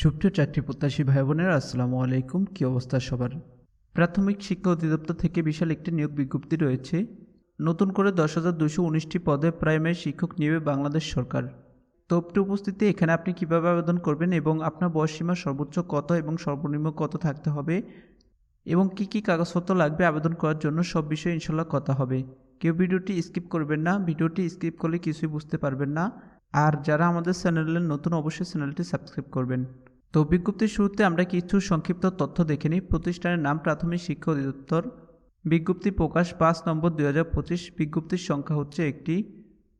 সুপ্রিয় চাকরি প্রত্যাশী ভাই বোনেরা, আসসালামু আলাইকুম। কী অবস্থা সবার? প্রাথমিক শিক্ষা অধিদপ্তর থেকে বিশাল একটি নিয়োগ বিজ্ঞপ্তি রয়েছে। নতুন করে দশ হাজার দুশো উনিশটি পদে প্রাইমারি শিক্ষক নিবে বাংলাদেশ সরকার। তো উপটি উপস্থিতি, এখানে আপনি কীভাবে আবেদন করবেন এবং আপনার বয়স বয়সসীমা সর্বোচ্চ কত এবং সর্বনিম্ন কত থাকতে হবে এবং কি কি কাগজপত্র লাগবে আবেদন করার জন্য, সব বিষয়ে ইনশাল্লাহ কথা হবে। কেউ ভিডিওটি স্কিপ করবেন না, ভিডিওটি স্কিপ করলে কিছুই বুঝতে পারবেন না। আর যারা আমাদের চ্যানেলের নতুন, অবশ্যই চ্যানেলটি সাবস্ক্রাইব করবেন। তো বিজ্ঞপ্তির শুরুতে আমরা কিছু সংক্ষিপ্ত তথ্য দেখে নিই। প্রতিষ্ঠানের নাম প্রাথমিক শিক্ষা অধিদপ্তর। বিজ্ঞপ্তি প্রকাশ পাঁচ নম্বর দুই হাজার পঁচিশ। বিজ্ঞপ্তির সংখ্যা হচ্ছে একটি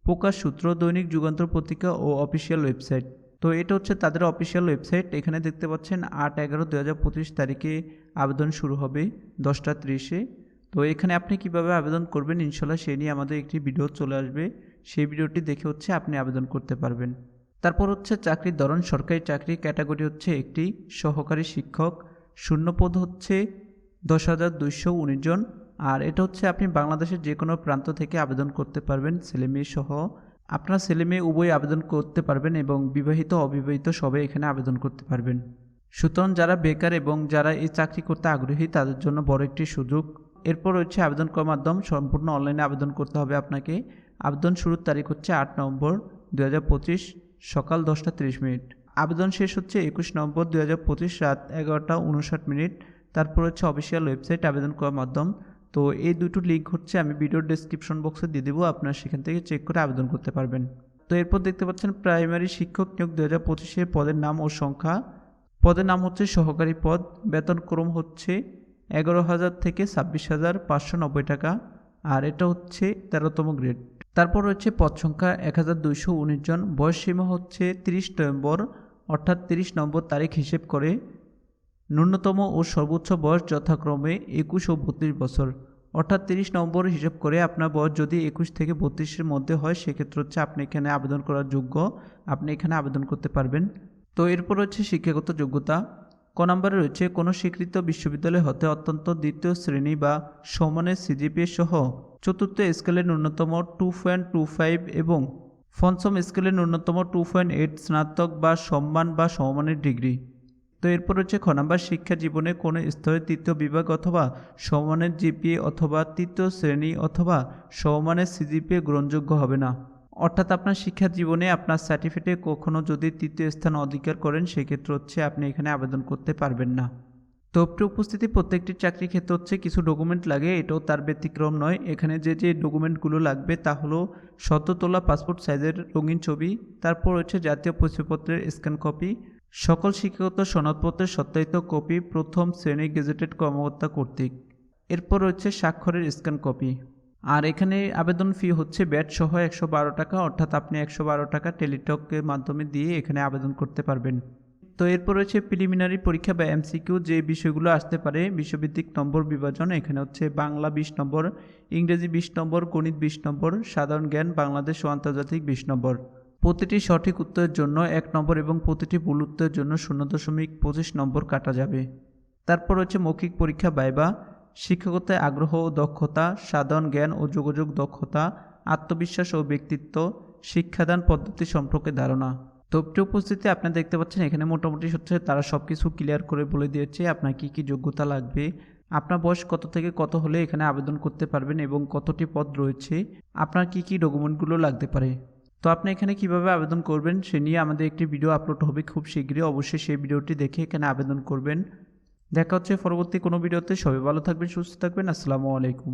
প্রকাশ সূত্র, দৈনিক যুগান্তর পত্রিকা ও অফিসিয়াল ওয়েবসাইট। তো এটা হচ্ছে তাদের অফিসিয়াল ওয়েবসাইট। এখানে দেখতে পাচ্ছেন আট এগারো দু হাজার পঁচিশ তারিখে আবেদন শুরু হবে দশটা ত্রিশে। তো এখানে আপনি কীভাবে আবেদন করবেন ইনশাল্লাহ সেই নিয়ে আমাদের একটি ভিডিও চলে আসবে। সেই ভিডিওটি দেখে হচ্ছে আপনি আবেদন করতে পারবেন। তারপর হচ্ছে চাকরির ধরন, সরকারি চাকরি ক্যাটাগরি হচ্ছে একটি সহকারী শিক্ষক শূন্যপদ হচ্ছে দশ হাজার দুইশো উনিশ জন। আর এটা হচ্ছে আপনি বাংলাদেশের যে কোনো প্রান্ত থেকে আবেদন করতে পারবেন, ছেলে সহ। আপনার ছেলে মেয়ে উভয় আবেদন করতে পারবেন এবং বিবাহিত, অবিবাহিত সবাই এখানে আবেদন করতে পারবেন। সুতরাং যারা বেকার এবং যারা এই চাকরি করতে আগ্রহী, তাদের জন্য বড় একটি সুযোগ। এরপর হচ্ছে আবেদন করার মাধ্যম, সম্পূর্ণ অনলাইনে আবেদন করতে হবে আপনাকে। আবেদন শুরুর তারিখ হচ্ছে আট নভেম্বর দু হাজার পঁচিশ। সকাল দশটা তিরিশ মিনিট। আবেদন শেষ হচ্ছে একুশ নভেম্বর দু হাজার পঁচিশ রাত এগারোটা উনষাট মিনিট। তারপর হচ্ছে অফিসিয়াল ওয়েবসাইট আবেদন করার মাধ্যম। তো এই দুটো লিঙ্ক হচ্ছে আমি ভিডিওর ডেসক্রিপশন বক্সে দিয়ে দেবো, আপনারা সেখান থেকে চেক করে আবেদন করতে পারবেন। তো এরপর দেখতে পাচ্ছেন প্রাইমারি শিক্ষক নিয়োগ দু হাজার পঁচিশের পদের নাম ও সংখ্যা। পদের নাম হচ্ছে সহকারী পদ। বেতন ক্রম হচ্ছে এগারো হাজার থেকে ছাব্বিশ হাজার পাঁচশো নব্বই টাকা। আর এটা হচ্ছে তেরোতম গ্রেড তারপর হচ্ছে পদ সংখ্যা এক হাজার দুইশো উনিশ জন। বয়স সীমা হচ্ছে তিরিশ নভেম্বর, অর্থাৎ তিরিশ নম্বর তারিখ হিসেব করে। ন্যূনতম ও সর্বোচ্চ বয়স যথাক্রমে একুশ ও বত্রিশ বছর, অর্থাৎ তিরিশ নম্বর হিসেব করে আপনার বয়স যদি একুশ থেকে বত্রিশের মধ্যে হয়, সেক্ষেত্রে হচ্ছে আপনি এখানে আবেদন করার যোগ্য। আপনি এখানে আবেদন করতে পারবেন। তো এরপর হচ্ছে শিক্ষাগত যোগ্যতা। ক নম্বরে রয়েছে, কোনো স্বীকৃত বিশ্ববিদ্যালয় হতে অত্যন্ত দ্বিতীয় শ্রেণি বা সমানের সিজিপিএ সহ। চতুর্থ স্কেলের ন্যূনতম টু পয়েন্ট টু ফাইভ এবং পঞ্চম স্কেলের ন্যূনতম টু পয়েন্ট এইট স্নাতক বা সম্মান বা সমমানের ডিগ্রি। তো এরপর হচ্ছে খ নাম্বার, শিক্ষা জীবনে কোনো স্তরে তৃতীয় বিভাগ অথবা সমমানের জিপিএ অথবা তৃতীয় শ্রেণি অথবা সমমানের সিজিপিএ গ্রহণযোগ্য হবে না। অর্থাৎ আপনার শিক্ষা জীবনে আপনার সার্টিফিকেটে কখনও যদি তৃতীয় স্থান অধিকার করেন, সেক্ষেত্রে হচ্ছে আপনি এখানে আবেদন করতে পারবেন না। তো উপস্থিতি, প্রত্যেকটি চাকরি ক্ষেত্রে হচ্ছে কিছু ডকুমেন্ট লাগে, এটাও তার ব্যতিক্রম নয়। এখানে যে যে ডকুমেন্টগুলো লাগবে তা হলো শত তোলা পাসপোর্ট সাইজের রঙিন ছবি, তারপর হচ্ছে জাতীয় পরিচয়পত্রের স্ক্যান কপি সকল শিক্ষাগত সনদপত্রের সত্যায়িত কপি প্রথম শ্রেণি গেজেটেড কর্মকর্তা কর্তৃক। এরপর হচ্ছে স্বাক্ষরের স্ক্যান কপি আর এখানে আবেদন ফি হচ্ছে ব্যাট সহ একশো বারো টাকা, অর্থাৎ আপনি একশো বারো টাকা টেলিটকের মাধ্যমে দিয়ে এখানে আবেদন করতে পারবেন। তো এরপর রয়েছে প্রিলিমিনারি পরীক্ষা বা এমসিকিউ যে বিষয়গুলো আসতে পারে বিশ্বভিত্তিক নম্বর বিভাজন, এখানে হচ্ছে বাংলা বিশ নম্বর, ইংরেজি বিশ নম্বর, গণিত বিশ নম্বর, সাধারণ জ্ঞান, বাংলাদেশ ও আন্তর্জাতিক বিশ নম্বর। প্রতিটি সঠিক উত্তরের জন্য এক নম্বর এবং প্রতিটি ভুল উত্তরের জন্য শূন্য দশমিক পঁচিশ নম্বর কাটা যাবে। তারপর হচ্ছে মৌখিক পরীক্ষা বাইবা শিক্ষকতায় আগ্রহ ও দক্ষতা, সাধারণ জ্ঞান ও যোগাযোগ দক্ষতা, আত্মবিশ্বাস ও ব্যক্তিত্ব, শিক্ষাদান পদ্ধতি সম্পর্কে ধারণা। তো প্রিয় উপস্থিতি আপনারা দেখতে পাচ্ছেন এখানে মোটামুটি হচ্ছে তারা সব কিছু ক্লিয়ার করে বলে দিয়েছে, আপনার কী কী যোগ্যতা লাগবে, আপনার বয়স কত থেকে কত হলে এখানে আবেদন করতে পারবেন এবং কতটি পদ রয়েছে, আপনার কি কি ডকুমেন্টগুলো লাগতে পারে। তো আপনি এখানে কীভাবে আবেদন করবেন সে নিয়ে আমাদের একটি ভিডিও আপলোড হবে, খুব শীঘ্রই অবশ্যই সেই ভিডিওটি দেখে এখানে আবেদন করবেন। দেখা হচ্ছে পরবর্তী কোনো ভিডিওতে। সবাই ভালো থাকবেন সুস্থ থাকবেন। আসসালামু আলাইকুম।